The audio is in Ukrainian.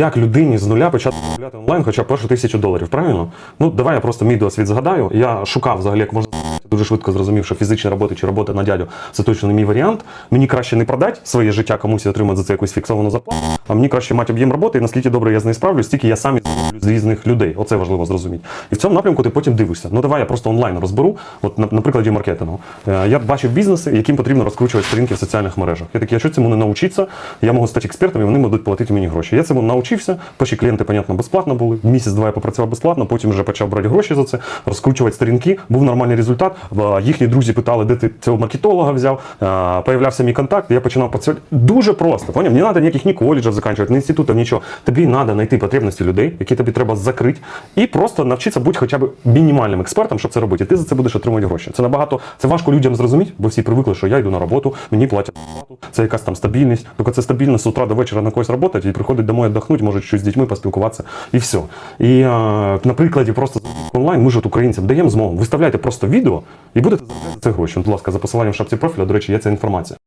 Як людині з нуля почати купляти онлайн хоча б першу тисячу доларів, правильно? Ну, давай я просто мій досвід згадаю. Я шукав взагалі, як можна дуже швидко зрозумів, що фізичні роботи чи робота на дядю це точно не мій варіант. Мені краще не продати своє життя комусь і отримати за це якусь фіксовану зарплату, а мені краще мати об'єм роботи, і наскільки добре я з нею справлюсь, стільки я сам з різних людей. Оце важливо зрозуміти. І в цьому напрямку ти потім дивишся. Ну давай я просто онлайн розберу. От на, на прикладі маркетингу. Е, Я бачив бізнеси, яким потрібно розкручувати сторінки в соціальних мережах. Я такий, а що цьому не навчитися? Я можу стати експертом, і вони будуть платити мені гроші. Я цьому навчився. Перші клієнти, понятно, безплатно були. Місяць-два я попрацював безплатно, потім вже почав брати гроші за це, розкручувати сторінки. Був нормальний результат. Е, Їхні друзі питали, де ти цього маркетолога взяв. Е, Появлявся мій контакт, я починав працювати. Дуже просто. Поняв? Не треба ніяких ні коледжів закінчувати, ні інститутів, нічого. Тобі треба знайти потребності людей, які тобі треба закрити, і просто навчитися бути хоча б мінімальним експертом, щоб це робити. І ти за це будеш отримувати гроші. Це набагато це важко людям зрозуміти, бо всі привикли, що я йду на роботу, мені платять це якась там стабільність. Тільки це стабільність з утра до вечора на когось працювати і приходить домой віддохнути, може щось з дітьми поспілкуватися, і все. І а, на прикладі просто онлайн ми ж от українцям даємо змогу. Виставляйте просто відео і будете заробляти за це гроші. Будь ласка, за посиланням в шапці профіля, до речі, є ця інформація.